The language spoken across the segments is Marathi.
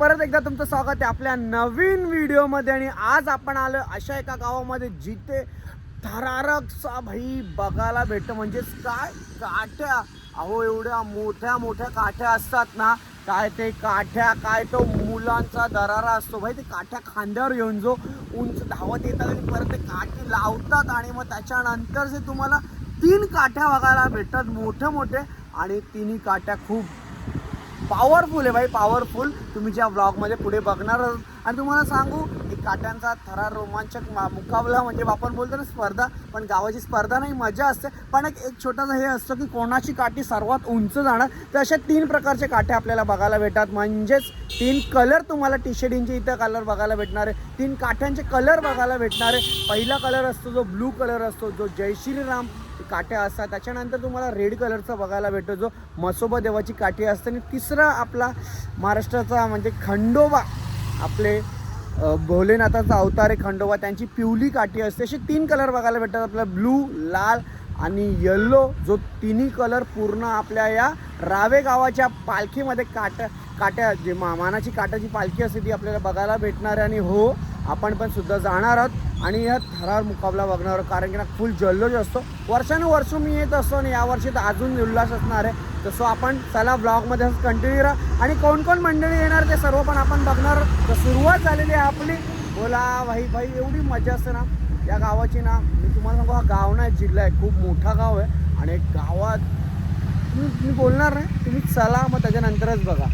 परत एकदा तुमचं स्वागत आहे आपल्या नवीन व्हिडिओमध्ये आणि आज आपण आलो अशा एका गावामध्ये जिथे थरारक भाई बघायला भेटतं. म्हणजेच काय काठ्या? अहो एवढ्या मोठ्या मोठ्या काठ्या असतात ना. काय ते काठ्या? काय तो मुलांचा दरारा असतो. भाई ते काठ्या खांद्यावर घेऊन जो उंच धावत येतात आणि परत ते काठी लावतात आणि मग त्याच्यानंतर जे तुम्हाला तीन काठ्या बघायला भेटतात मोठे मोठे. आणि तिन्ही काठ्या खूप पॉवरफुल आहे भाई पॉवरफुल तुम्ही ज्या ब्लॉगमध्ये पुढे बघणार आहात. आणि तुम्हाला सांगू एक काट्यांचा थरार रोमांचक मा- मुकाबला म्हणजे आपण बोलतो ना स्पर्धा पण गावाची स्पर्धा नाही मजा असते. पण एक एक छोटासा हे असतं की कोणाची काठी सर्वात उंच जाणार तर अशा तीन प्रकारचे काठे आपल्याला बघायला भेटतात. म्हणजेच तीन कलर तुम्हाला टी शर्टींचे इथं कलर बघायला भेटणार आहे. तीन काठ्यांचे कलर बघायला भेटणार आहे. पहिला कलर असतो जो ब्लू कलर असतो जो जय श्रीराम काठ्या असतात. त्याच्यानंतर तुम्हाला रेड कलरचा बघायला भेटतो जो मसोबा देवाची काठी असते. आणि तिसरा आपला महाराष्ट्राचा म्हणजे खंडोबा. आपले भोलेनाथाचा अवतार आहे खंडोबा. त्यांची पिवली काठी असते. असे तीन कलर बघायला भेटतात. आपला ब्लू लाल आणि येल्लो जो तिन्ही कलर पूर्ण आपल्या या रावे गावाच्या पालखीमध्ये काट्या काट्या जे मा मानाची काट्याची पालखी असते ती आपल्याला बघायला भेटणार आहे. आणि हो आपण पण सुद्धा जाणार आहोत. आणि या थरार मुकाबला बघणार आहोत कारण की ना फुल जल्लोष असतो. वर्षानुवर्ष मी येत असतो आणि यावर्षी तर अजून उल्हास असणार आहे. तसं आपण चला ब्लॉगमध्ये कंटिन्यू राहा. आणि कोण कोण मंडळी येणार ते सर्व पण आपण बघणार. तर सुरुवात झालेली आहे आपली. बोला भाई भाई एवढी मजा असते ना. या गावाची ना मी तुम्हाला सांगू हा गाव नाही जिल्हा आहे. खूप मोठा गाव आहे. आणि गावात मी मी बोलणार नाही. तुम्ही चला मग त्याच्यानंतरच बघा.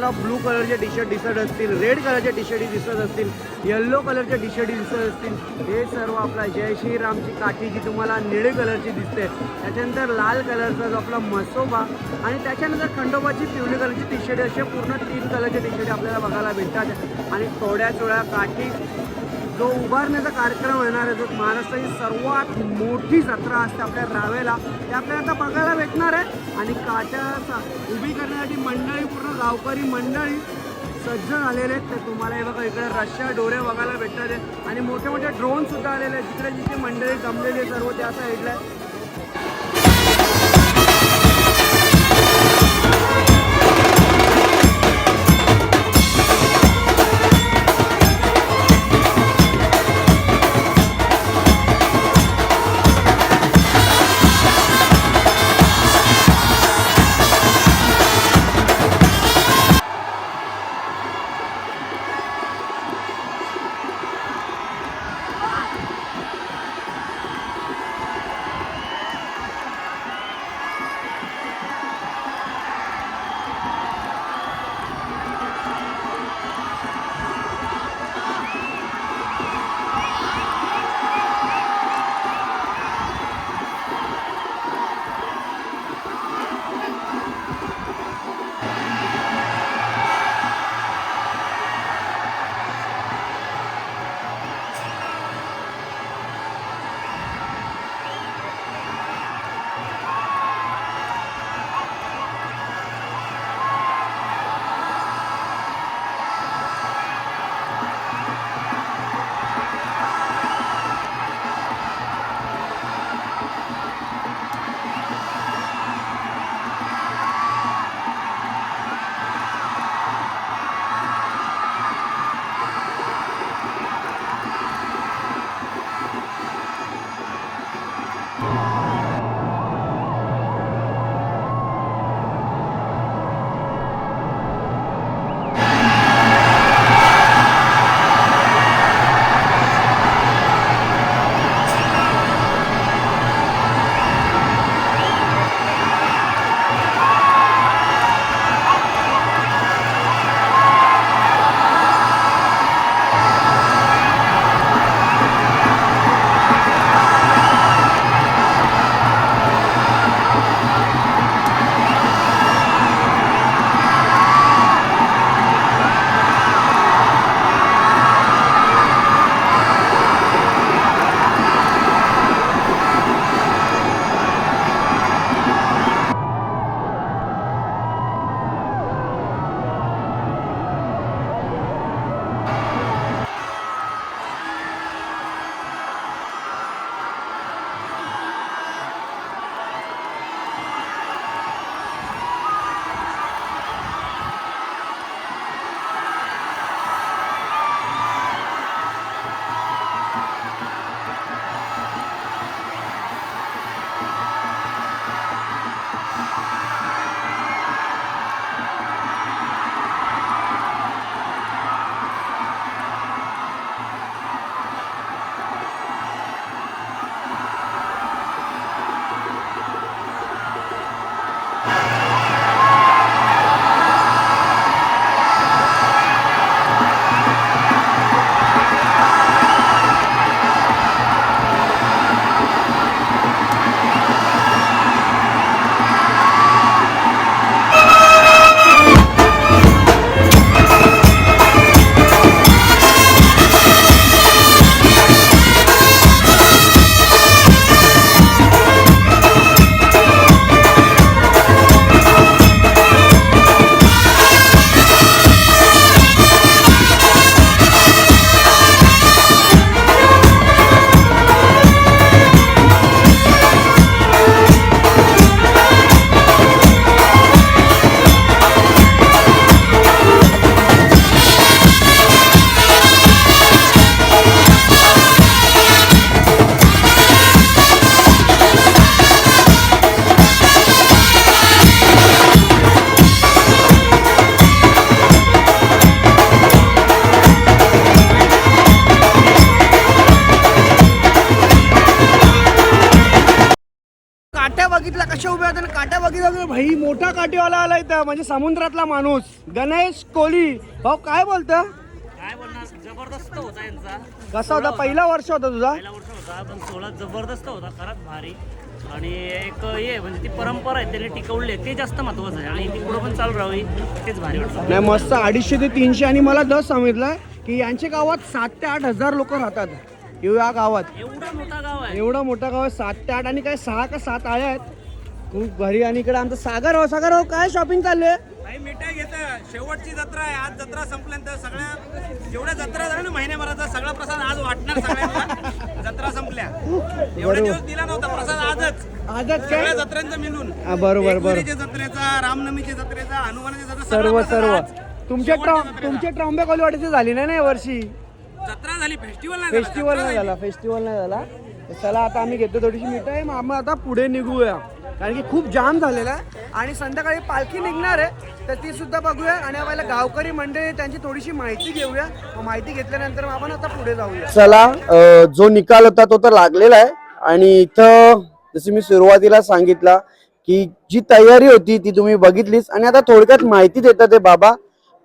तुम्हाला ब्लू कलरचे टी शर्ट दिसत असतील रेड कलरचे टी शर्ट दिसत असतील येल्लो कलरचे टी शर्ट दिसत असतील हे सर्व आपला जय श्रीरामची काठी जी तुम्हाला निळे कलरची दिसते. त्याच्यानंतर लाल कलरचा जो आपला मसोबा आणि त्याच्यानंतर खंडोबाची पिवळी कलरची टी शर्ट असे पूर्ण तीन कलरचे टी शर्ट आपल्याला बघायला भेटतात आणि थोड्या थोड्या काठी जो उभारण्याचा कार्यक्रम येणार आहे जो महाराष्ट्राची सर्वात मोठी जत्रा असते आपल्या रावेला ते आपल्याला आता बघायला भेटणार आहे. आणि काट्याचा उभी करण्यासाठी मंडळी पूर्ण गावकरी मंडळी सज्ज झालेले आहेत. ते तुम्हाला हे बघा इकडे रश्या डोरे बघायला भेटतात. आहे आणि मोठे मोठे ड्रोन सुद्धा आलेले आहेत. जिकडे जिथे मंडळी जमलेली आहे सर्व त्या साईडला काटेवाला आला इथं म्हणजे समुद्रातला माणूस. गणेश कोहली भाऊ काय बोलतं? काय बोलणार? जबरदस्त होता यांचा. कसा होता? पहिला वर्ष होता तुझा? पहिला वर्ष होता पण सोळा जबरदस्त होता खरंच भारी. आणि एक हे म्हणजे ती परंपरा आहे त्यांनी टिकवली आहे ते जास्त महत्वाचं आहे. आणि ती पुढं पण चालू राहावी तेच भारी वाटतं. नाही मस्त अडीचशे ते तीनशे. आणि मला दस सांगितलं की यांच्या गावात सात ते आठ हजार लोक राहतात. या गावात. एवढा मोठा गाव आहे. एवढं मोठं गाव आहे सात ते आठ. आणि काय सहा का सात आळे आहेत? खूप घरी आणि इकडे आमचं सागर हो सागर हो काय शॉपिंग चालली आहे काही मिठाई घेत शेवटची जत्रा आहे. आज जत्रा संपल्यानंतर सगळ्या जेवढ्या जत्रा झाल्या ना महिन्याभराचा सगळा प्रसाद आज वाटणार सगळ्यांना. जत्रा संपल्या. एवढे दिवस दिला नव्हता प्रसाद आजच. आजच सगळ्या काय जत्रेंचा मिळून. हा, बरोबर बरोबर. एकविरेच्या जत्रेचा रामनवमीच्या जत्रेचा हनुमानाच्या जत्रेचा सर्व प्रसाद सर्व. आज. शेवटच्या ट्रॉ जत्रेला. तुमच्या ट्रॉम्बे कॉलवाडीची झाली नाही ना वर्षी? जत्रा झाली फेस्टिवल नाही झाला, फेस्टिवल जत्रा नाही झाली. झाला. फेस्टिवल नाही झाला. तर चला आता आम्ही घेतो थोडीशी मिठाई. मग आम्ही आता पुढे निघूया. कारण की खूप जाम झालेला आहे. आणि संध्याकाळी पालखी निघणार आहे तर ती सुद्धा बघूया. आणि आम्हाला गावकरी मंडळी त्यांची थोडीशी माहिती घेऊया. माहिती घेतल्यानंतर आपण आता पुढे जाऊया. चला जो निकाल होता तो तर लागलेला आहे. आणि इथं जसं मी सुरुवातीला सांगितलं की जी तयारी होती ती तुम्ही बघितलीच. आणि आता थोडक्यात माहिती देतात ते बाबा.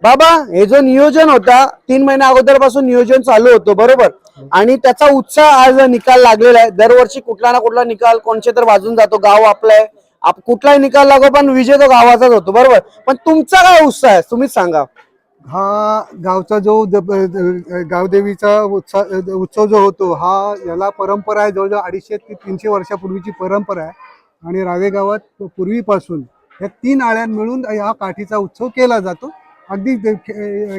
बाबा हे जो नियोजन होता तीन महिन्या अगोदरपासून नियोजन चालू होतो बरोबर? आणि त्याचा उत्साह आज निकाल लागलेला आहे. दरवर्षी कुठला ना कुठला निकाल कोणचे तर वाजून जातो. गाव आपलाय आप कुठलाही निकाल लागो पण विजय तो गावाचाच होतो. बरोबर? पण तुमचा काय उत्साह आहे? तुम्हीच सांगा. हा गावचा जो गावदेवीचा उत्सव उत्सव जो होतो हा याला परंपरा आहे. जवळजवळ अडीचशे ते तीनशे वर्षापूर्वीची परंपरा आहे. आणि रावे गावात पूर्वीपासून या तीन आळ्यां मिळून हा काठीचा उत्सव केला जातो. अगदी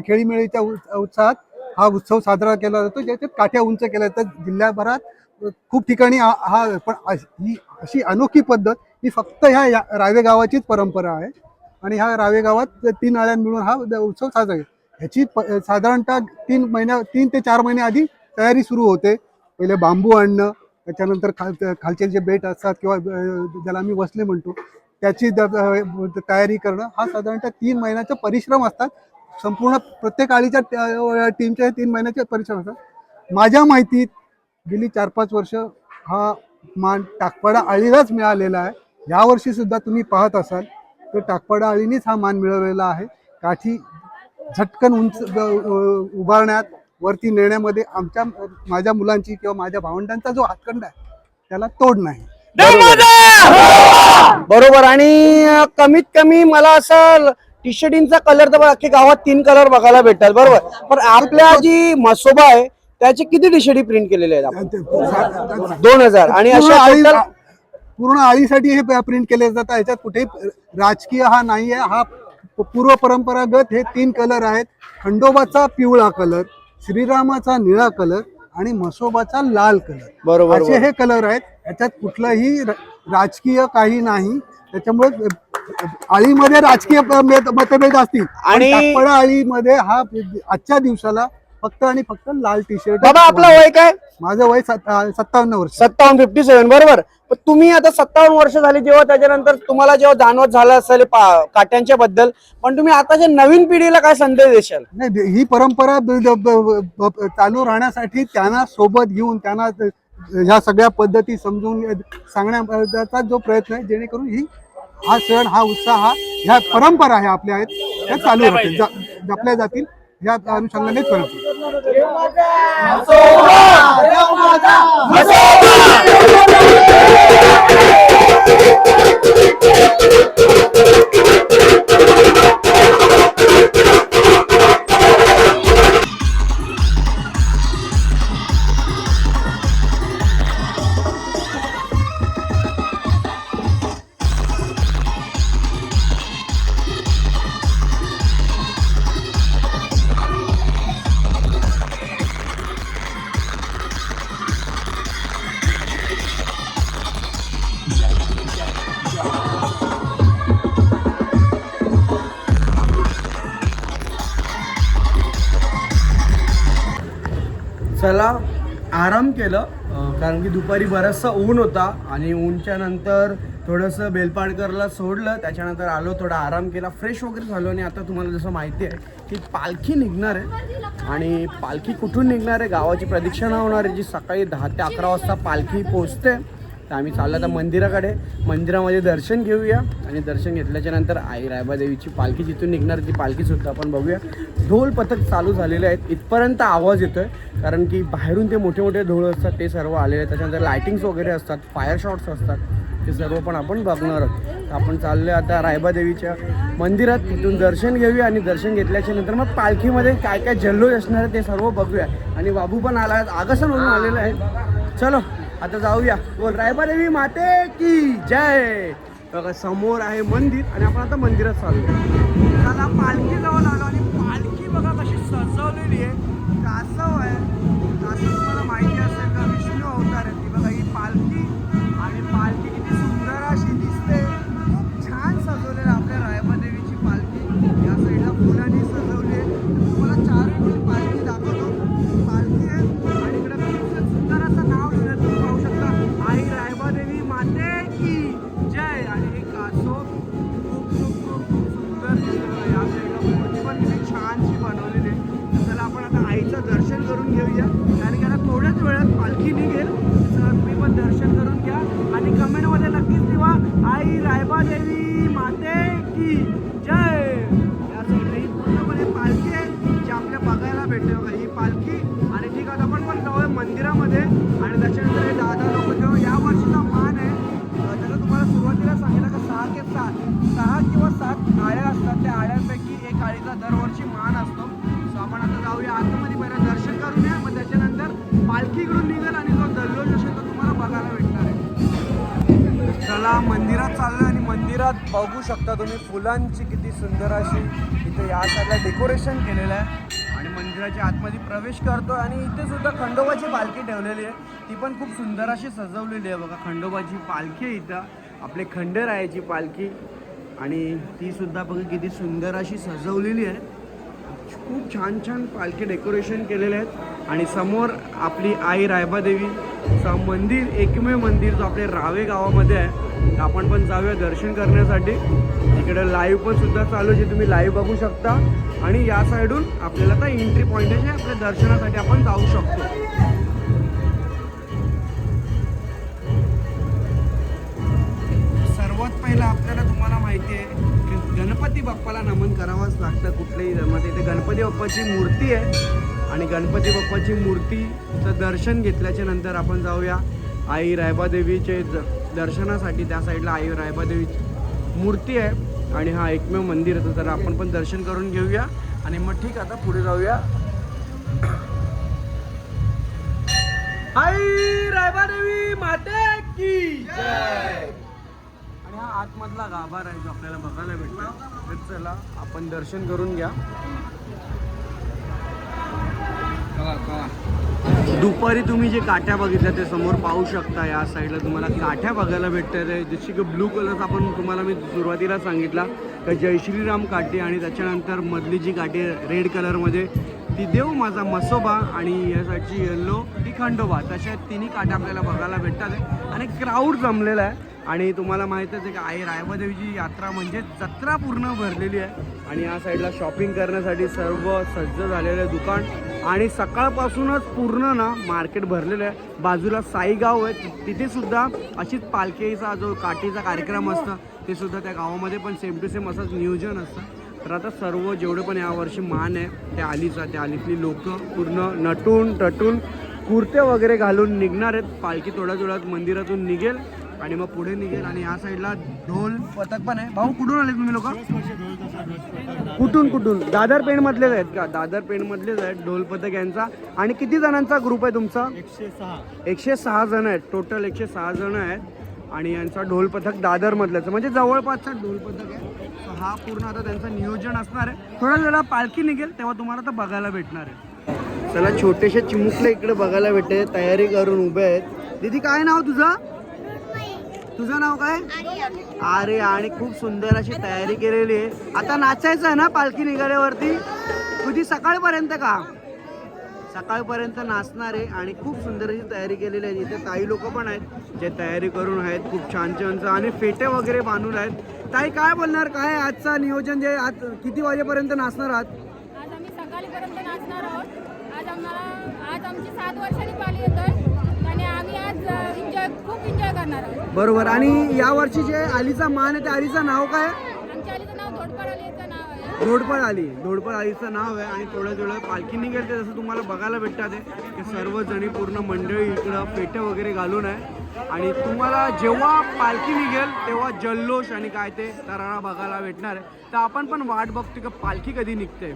खेळीमेळीच्या उत्साहात हा उत्सव साजरा केला जातो ज्याच्यात काठ्या उंच केल्या जातात. जिल्ह्याभरात खूप ठिकाणी हा हा- पण ही अशी अनोखी पद्धत ही फक्त ह्या या- रावे गावाचीच परंपरा आहे. आणि ह्या रावे गावात तीन आळ्या मिळून हा उत्सव साजरा आहे ह्याची प- साधारणतः तीन महिन्या तीन ते चार महिने आधी तयारी सुरू होते. पहिले बांबू आणणं त्याच्यानंतर खाल खालचे जे बेट असतात किंवा ज्याला आम्ही वसले म्हणतो त्याची तयारी करणं हा साधारणतः तीन महिन्याचा परिश्रम असतात. संपूर्ण प्रत्येक आळीच्या टीमच्या तीन महिन्याचे परिश्रम असतात माझ्या माहितीत गेली चार पाच वर्ष हा मान टाकपाडा आळीलाच मिळालेला आहे. यावर्षी सुद्धा तुम्ही पाहत असाल तर टाकपाडा आळीनीच हा मान मिळवलेला आहे. काठी झटकन उंच उभारण्यात वरती नेण्यामध्ये आमच्या माझ्या मुलांची किंवा माझ्या भावंडांचा जो हातखंडा आहे त्याला तोड नाही. बरोबर. आणि कमीत कमी मला असं टी शर्टींचा कलर तर अख्खी गावात तीन कलर बघायला भेटतात बरोबर? पण आपल्या जी मसोबा आहे त्याचे किती टी शर्टी प्रिंट केलेले आहेत? दोन हजार. आणि अशा पूर्ण आळीसाठी हे प्रिंट केले जातात याच्यात कुठेही राजकीय हा नाही आहे हा पूर्व परंपरागत हे तीन कलर आहेत. खंडोबाचा पिवळा कलर श्रीरामाचा निळा कलर आणि म्हसोबाचा लाल कलर बरोबर असे हे कलर आहेत. याच्यात कुठलंही राजकीय काही नाही. त्याच्यामुळे आळीमध्ये राजकीय मतभेद असतील. आणि- आळीमध्ये हा आजच्या दिवसाला फक्त आणि फक्त लाल टी शर्ट बाबा आपलं वय काय? माझं वय सत्तावन्न वर्ष. सत्तावन्न फिफ्टी सेव्हन बरोबर तुम्ही आता सत्तावन्न वर्ष झाली जेव्हा त्याच्यानंतर तुम्हाला जेव्हा जाणवत झालं असेल काट्यांच्या बद्दल पण तुम्ही आताच्या नवीन पिढीला काय संदेश देशाल? नाही ही परंपरा चालू राहण्यासाठी त्यांना सोबत घेऊन त्यांना ह्या सगळ्या पद्धती समजून सांगण्याचा जो प्रयत्न आहे जेणेकरून ही हा सण हा उत्साह हा ह्या परंपरा आहे आपल्या आहेत. त्या चालू राहतील जपल्या जातील. या अनुषंगाने परंपरा कारण की दुपारी बराचसा ऊन होता आणि ऊनच्या नंतर थोडंसं बेलपाडकरला सोडलं त्याच्यानंतर आलो थोडा आराम केला फ्रेश वगैरे झालो आणि आता तुम्हाला जसं माहिती आहे की पालखी निघणार आहे आणि पालखी कुठून निघणार आहे? गावाची प्रदक्षिणा होणार आहे जी सकाळी दहा ते अकरा वाजता पालखी पोचते तर आम्ही चाललो आता मंदिराकडे. मंदिरामध्ये दर्शन घेऊया. आणि दर्शन घेतल्याच्या नंतर आई रायबादेवीची पालखी जिथून निघणार ती पालखीसुद्धा आपण बघूया. ढोल पथक चालू झालेले आहेत. इथपर्यंत आवाज येतो आहे कारण की बाहेरून ते मोठे मोठे ढोळ असतात ते सर्व आलेले आहेत. त्याच्यानंतर लायटिंग्स वगैरे असतात फायर शॉट्स असतात. ते सर्व पण आपण बघणार आहोत. तर आपण चाललो आता रायबादेवीच्या मंदिरात. तिथून दर्शन घेऊया आणि दर्शन घेतल्याच्या नंतर मग पालखीमध्ये काय काय जल्लोष असणार आहे ते सर्व बघूया. आणि बाबू पण आला आहेत. आगसन म्हणून आलेलं आहे चलो. आता जाऊया. बोल रायबादेवी माते की जय? बघा समोर आहे मंदिर आणि आपण आता मंदिरात चालू चला पालखी जवळ पालखीकडून निघेल आणि जो जल्लोष असेल तो तुम्हाला बघायला भेटणार आहे. चला मंदिरात चाललं आणि मंदिरात बघू शकता तुम्ही फुलांची किती सुंदर अशी इथे या साईडला डेकोरेशन केलेलं आहे. आणि मंदिराच्या आतमध्ये प्रवेश करतो आणि इथे सुद्धा खंडोबाची पालखी ठेवलेली आहे. ती पण खूप सुंदर अशी सजवलेली आहे बघा. खंडोबाची पालखी आहे इथं. आपले खंडेरायाची पालखी. आणि ती सुद्धा बघा किती सुंदर अशी सजवलेली आहे. खूप छान छान पालखी डेकोरेशन केलेले आहेत. आणि समोर आपली आई रायबादेवी मंदिर एकमेव मंदिर जो आपल्या रावे गावामध्ये आहे आपण पण जाऊया दर्शन करण्यासाठी. इकडे लाईव्ह पण सुद्धा चालू आहे जे तुम्ही लाईव्ह बघू शकता. आणि या साईडून आपल्याला आता एंट्री पॉईंट आहे जे आपल्या दर्शनासाठी आपण जाऊ शकतो. सर्वात पहिलं आपल्याला तुम्हाला माहिती आहे की गणपती बाप्पाला नमन करावंच लागतं कुठल्याही धर्मात. इथे गणपती बाप्पाची मूर्ती आहे. आणि गणपती बाप्पाची मूर्तीचं दर्शन घेतल्याच्या नंतर आपण जाऊया आई रायबादेवीचे द दर्शनासाठी. त्या साईडला आई रायबादेवीची मूर्ती आहे आणि हा एकमेव मंदिर होतं तर आपण पण दर्शन करून घेऊया आणि मग ठीक आता पुढे जाऊया. आई रायबादेवी माते की आणि हा आतमधला गाभार आहे जो आपल्याला बघायला भेटला तर चला आपण दर्शन करून घ्या. दुपारी तुम्ही जे काठ्या बघितल्या ते समोर पाहू शकता. या साईडला तुम्हाला काठ्या बघायला भेटतात. आहे जशी की ब्लू कलर आपण तुम्हाला मी सुरुवातीला सांगितला तर जय श्रीराम काठी आणि त्याच्यानंतर मधली जी काठी रेड कलरमध्ये ती देव माझा मसोबा आणि या साईडची येल्लो ती खंडोबा तशा तिन्ही काठ्या आपल्याला बघायला भेटतात. आहे आणि क्राऊड जमलेला आहे. आणि तुम्हाला माहीतच आहे की आई रायबादेवीची यात्रा म्हणजे जत्रा पूर्ण भरलेली आहे. आणि या साईडला शॉपिंग करण्यासाठी सर्व सज्ज झालेलं दुकान. आणि सकाळपासूनच पूर्ण ना मार्केट भरलेलं आहे. बाजूला साईगाव आहे. तिथे सुद्धा अशीच पालखीचा जो काठीचा कार्यक्रम असतं ते सुद्धा त्या गावामध्ये पण सेम टू सेम असंच नियोजन असतं. तर आता सर्व जेवढे पण यावर्षी मान आहे त्या आलीचा त्या आलीतली लोक पूर्ण नटून टटून कुर्ते वगैरे घालून निघणार आहेत. पालखी थोड्या थोड्यात मंदिरातून निघेल आणि मग पुढे निघेल. आणि या साईडला ढोल पथक पण आहे. भाऊ कुठून आले तुम्ही लोक? कुठून कुठून? दादर पेण मधलेच आहेत का? दादर पेण मधलेच आहेत ढोल पथक यांचा. आणि किती जणांचा ग्रुप आहे तुमचा? एकशे सहा. एकशे सहा जण आहेत. टोटल एकशे सहा जण आहेत. आणि यांचा ढोल पथक दादर मधल्याचं म्हणजे जवळपासचा ढोल पथक आहे हा पूर्ण आता त्यांचं नियोजन असणार आहे. थोड्या वेळा पालखी निघेल तेव्हा तुम्हाला तर बघायला भेटणार आहे. चला छोटेसे चिमुकले इकडे बघायला भेटते तयारी करून उभे आहेत. दीदी काय नाव तुझं? तुझं नाव काय? अरे आणि खूप सुंदर अशी तयारी केलेली आहे. आता नाचायचं आहे ना पालखी निघाल्यावरती? तुझी सकाळपर्यंत का? सकाळपर्यंत नाचणार आहे आणि खूप सुंदर अशी तयारी केलेली आहे. इथे ताई लोक पण आहेत जे तयारी करून आहेत. खूप छान छानचं आणि फेटे वगैरे बांधून आहेत. ताई काय बोलणार? काय आजचा नियोजन? जे आज किती वाजेपर्यंत नाचणार आहात? आज आम्ही सकाळीपर्यंत नाचणार आहोत. आज आम्हाला आज आमची सात वर्षांनी पाली येतोय. आम्ही आज एन्जॉय खूप एन्जॉय करणार आहोत. बरोबर. आणि या वर्षी जे आलीचा मान आहे त्या आलीचं नाव काय? आहे? आमच्या आलीचं नाव धोडपाड आलीचं नाव आहे. धोडपळ आली धोडपळ आलीचं नाव आहे आणि थोडं थोडं पालखी निघेल ते जसं तुम्हाला बघायला भेटतात आहे की सर्वजणी पूर्ण मंडळी इकडं पेट्या वगैरे घालून आहे. आणि तुम्हाला जेव्हा पालखी निघेल तेव्हा जल्लोष आणि काय ते तरारा बघायला भेटणार आहे. तर आपण पण वाट बघतो की पालखी कधी निघते?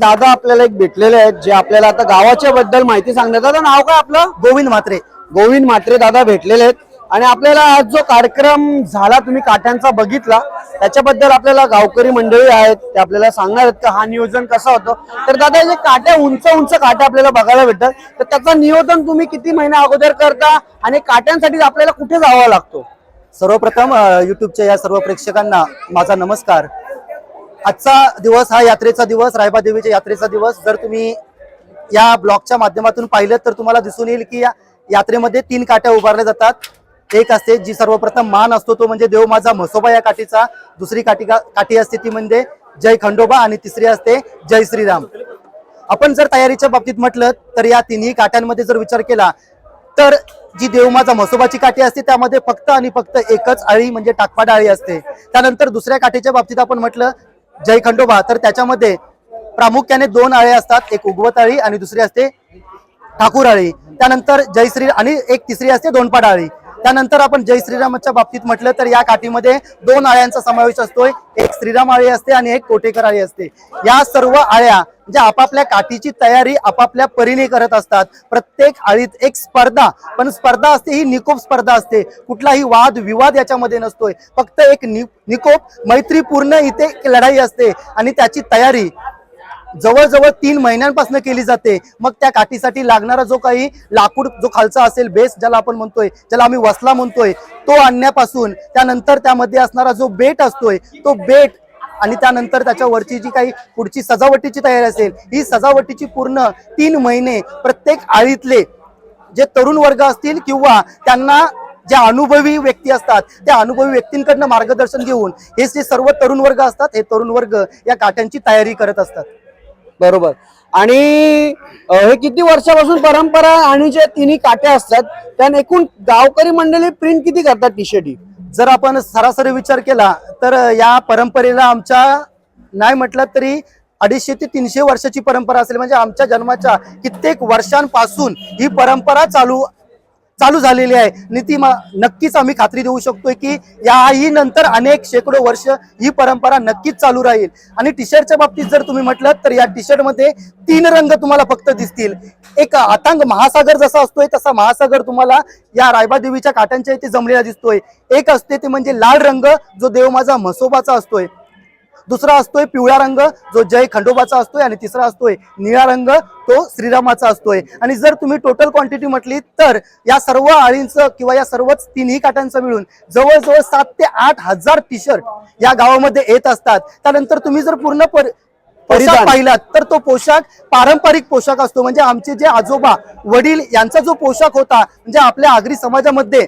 दादा आपल्याला एक भेटलेले आहेत जे आपल्याला आता गावाच्या बद्दल माहिती सांगतात. दादा नाव काय आपलं? गोविंद म्हात्रे. गोविंद म्हात्रे दादा भेटलेले आहेत. आणि आपल्याला आज जो कार्यक्रम झाला तुम्ही काट्यांचा बघितला त्याच्याबद्दल आपल्याला गावकरी मंडळी आहेत ते आपल्याला सांगणार आहेत का हा नियोजन कसा होतो. तर दादा जे काट्या उंच उंच काट्या आपल्याला बघायला भेटतात तर त्याचं नियोजन तुम्ही किती महिन्या अगोदर करता आणि काट्यांसाठी आपल्याला कुठे जावा लागतो? सर्वप्रथम युट्यूबच्या या सर्व प्रेक्षकांना माझा नमस्कार. आजचा दिवस हा यात्रेचा दिवस रायबा देवीच्या यात्रेचा दिवस. जर तुम्ही या ब्लॉगच्या माध्यमातून पाहिलं तर तुम्हाला दिसून येईल की या यात्रेमध्ये तीन काट्या उभारल्या जातात. एक असते जी सर्वप्रथम मान असतो तो म्हणजे देव माझा म्हसोबा या काठीचा. दुसरी काठी काठी असते ती म्हणजे जय खंडोबा आणि तिसरी असते जय श्रीराम. आपण जर तयारीच्या बाबतीत म्हटलं तर या तिन्ही काठ्यांमध्ये जर विचार केला तर जी देवमाचा म्हसोबाची काठी असते त्यामध्ये फक्त आणि फक्त एकच आळी म्हणजे टाकपाड आळी असते. त्यानंतर दुसऱ्या काठीच्या बाबतीत आपण म्हटलं जय खंडोबा तर त्याच्यामध्ये प्रामुख्याने दोन आळे असतात. एक उगवत आळी आणि दुसरी असते ठाकूर आळी. त्यानंतर जयश्री आणि एक तिसरी असते दोनपाड आळी. त्यानंतर आपण जय श्रीरामच्या बाबतीत म्हटलं तर या काठीमध्ये दोन आळ्यांचा समावेश असतोय. एक श्रीराम आळी असते आणि एक कोटेकर आळी असते. या सर्व आळ्या जे आपापल्या काठीची तयारी आपापल्या परीने करत असतात. प्रत्येक आळीत एक स्पर्धा पण स्पर्धा असते ही निकोप स्पर्धा असते. कुठलाही वाद विवाद याच्यामध्ये नसतोय. फक्त एक निकोप मैत्रीपूर्ण इथे एक लढाई असते आणि त्याची तयारी जवळजवळ तीन महिन्यांपासून केली जाते. मग त्या काठीसाठी लागणारा जो काही लाकूड जो खालचा असेल बेस ज्याला आपण म्हणतोय ज्याला आम्ही वसला म्हणतोय तो आणण्यापासून त्यानंतर त्यामध्ये असणारा जो बेट असतोय तो बेट आणि त्यानंतर त्याच्यावरची जी काही पुढची सजावटीची तयारी असेल ही सजावटीची पूर्ण तीन महिने प्रत्येक आळीतले जे तरुण वर्ग असतील किंवा त्यांना ज्या अनुभवी व्यक्ती असतात त्या अनुभवी व्यक्तींकडनं मार्गदर्शन घेऊन हे जे सर्व तरुण वर्ग असतात हे तरुण वर्ग या काठ्यांची तयारी करत असतात. बरोबर. आणि हे किती वर्षापासून परंपरा आणि जे तिन्ही काट्या असतात त्या एकूण गावकरी मंडळी प्रिंट किती करतात टी शर्ट जर आपण सरासरी विचार केला तर या परंपरेला आमच्या नाही म्हटलं तरी अडीचशे ते तीनशे वर्षाची परंपरा असेल. म्हणजे आमच्या जन्माच्या कित्येक वर्षांपासून ही परंपरा चालू चालू झालेली आहे. नीती नक्कीच आम्ही खात्री देऊ शकतोय की याही नंतर अनेक शेकडो वर्ष ही परंपरा नक्कीच चालू राहील. आणि टी शर्टच्या बाबतीत जर तुम्ही म्हटलं तर या टी शर्टमध्ये तीन रंग तुम्हाला फक्त दिसतील. एक आतांग महासागर जसा असतोय तसा महासागर तुम्हाला या रायबा देवीच्या काट्यांच्या इथे जमलेला दिसतोय. एक असते ते म्हणजे लाल रंग जो देव माझा म्हसोबाचा असतोय. दुसरा असतोय पिवळा रंग जो जय खंडोबाचा असतोय आणि तिसरा असतोय निळा रंग तो श्रीरामाचा असतोय. आणि जर तुम्ही टोटल क्वांटिटी म्हटली तर या सर्व आळींचं किंवा या सर्वच तिन्ही काटांचं मिळून जवळजवळ सात ते आठ हजार टी शर्ट या गावामध्ये येत असतात. त्यानंतर तुम्ही जर पूर्ण पर पोशाख. पाहिलात तर तो पोशाख पारंपरिक पोशाख असतो. म्हणजे आमचे जे आजोबा वडील यांचा जो पोशाख होता म्हणजे आपल्या आगरी समाजामध्ये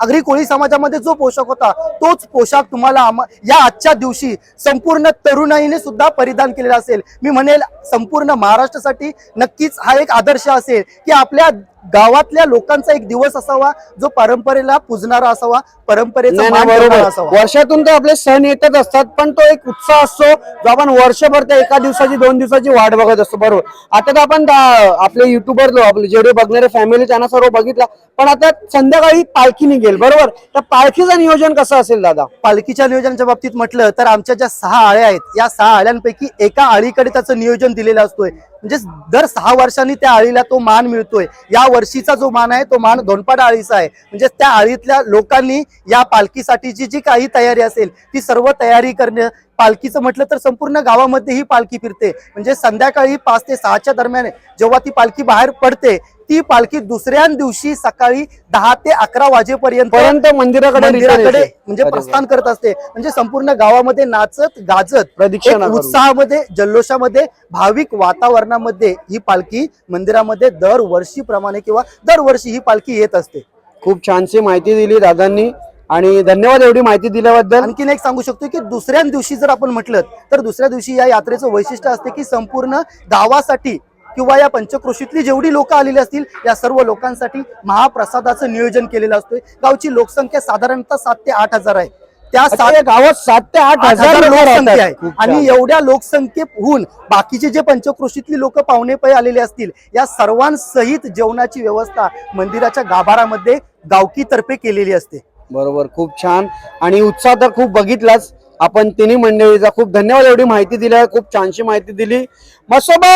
आगरी कोळी समाजामध्ये जो पोशाख होता तोच पोशाख तुम्हाला या आजच्या दिवशी संपूर्ण तरुणाईने सुद्धा परिधान केलेला असेल. मी म्हणेल संपूर्ण महाराष्ट्रासाठी नक्कीच हा एक आदर्श असेल की आपल्या गावातल्या लोकांचा एक दिवस असावा जो परंपरेला पूजणारा असावा परंपरेचा मान ठेवणारा असावा. वर्षातून तर आपले सण येतच असतात पण तो एक उत्साह असतो जो आपण वर्षभर त्या एका दिवसाची दोन दिवसाची वाट बघत असतो बरोबर. आता तर आपण दा- आपले युट्यूबर लो आपले जेवढे बघणारे फॅमिली त्यांना सर्व बघितला. पण आता संध्याकाळी पालखी निघेल बरोबर? तर पालखीचं नियोजन कसं असेल दादा? पालखीच्या नियोजनाच्या बाबतीत म्हटलं तर आमच्या ज्या सहा आळ्या आहेत या सहा आळ्यांपैकी एका आळीकडे त्याचं नियोजन दिलेलं असतोय. म्हणजे दर सहा वर्षांनी त्या आळीला तो मान मिळतोय. या वर्षीचा जो मान आहे तो मान दोनपाड आळीचा आहे. म्हणजे त्या आळीतल्या लोकांनी या पालखीसाठीची जी काही तयारी असेल ती सर्व तयारी करणे पालखीचं म्हटलं तर संपूर्ण गावामध्ये ही पालखी फिरते. म्हणजे संध्याकाळी पाच ते सहाच्या दरम्यान जेव्हा ती पालखी बाहेर पडते ती पालखी दुसऱ्या दिवशी सकाळी दहा ते अकरा वाजेपर्यंत पर्यंत मंदिराकडे मंदिराकडे. म्हणजे. प्रस्थान करत असते म्हणजे संपूर्ण गावामध्ये नाचत गाजत. उत्साहामध्ये जल्लोषामध्ये भाविक वातावरणामध्ये ही पालखी मंदिरामध्ये दरवर्षीप्रमाणे किंवा दरवर्षी ही पालखी येत असते खूप छानशी माहिती दिली दादांनी आणि धन्यवाद एवढी माहिती दिल्याबद्दल आणखीन एक सांगू शकतो की दुसऱ्या दिवशी जर आपण म्हटलं तर दुसऱ्या दिवशी या यात्रेचं वैशिष्ट्य असते की संपूर्ण गावासाठी किंवा या पंचक्रोशीतली जेवढी लोक आलेली असतील या सर्व लोकांसाठी महाप्रसादाचं नियोजन केलेलं असतोय. गावची लोकसंख्या साधारणतः सात ते आठ हजार आहे. त्या सात गावात सात ते आठ हजार हजार लोकं लोकसंख्या. आहे. आणि. एवढ्या लोकसंख्येहून बाकीचे जे पंचक्रोशीतली लोक पाहुणे पै आलेले असतील या सर्वांसहित जेवणाची व्यवस्था मंदिराच्या गाभारामध्ये गावकीतर्फे केलेली असते. बरोबर खूप छान. आणि उत्साह तर खूप बघितलाच. आपण तिन्ही मंडळीचा खूप धन्यवाद एवढी माहिती दिली आहे खूप छानशी माहिती दिली मसोबा